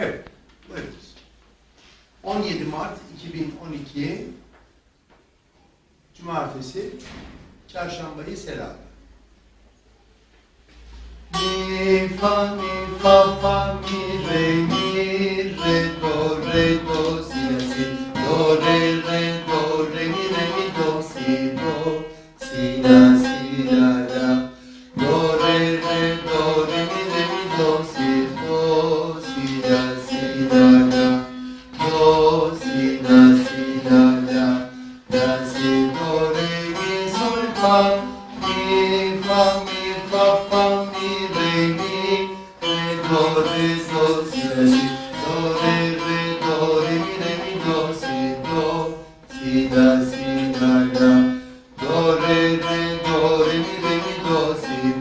Evet, buyurunuz. 17 Mart 2012 Cumartesi Çarşambayı Selahattin. Mi fa mi fa fa mi re mi re do re do si si do re re do re mi re mi do si do si la si la la do re re do re mi re mi do si do si la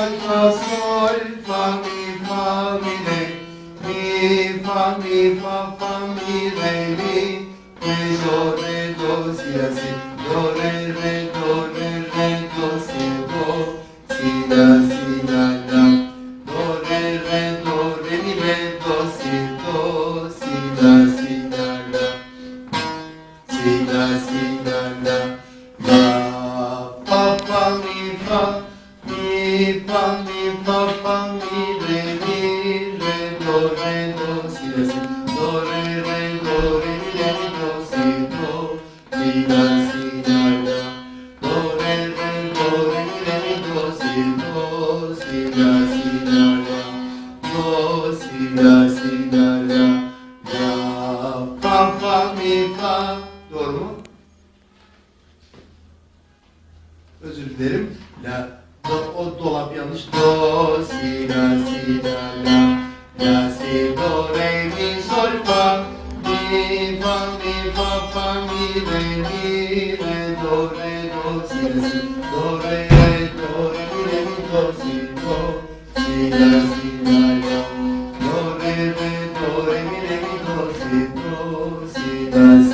sol fa sol fa mi fa mi re mi fa mi fa fa mi re mi do re do si la si do re re do re re do si do si la si la la do re re do re mi re do si do si la si la la si la si la la Özür dilerim. La do, o dolap yanlış. Do si la si la la. La si do re mi sol fa. Mi fa mi fa fa mi re mi re do re do si la si. Do re re do re mi re mi do si do si la si la la. Do re re do re mi re mi do si do si la si.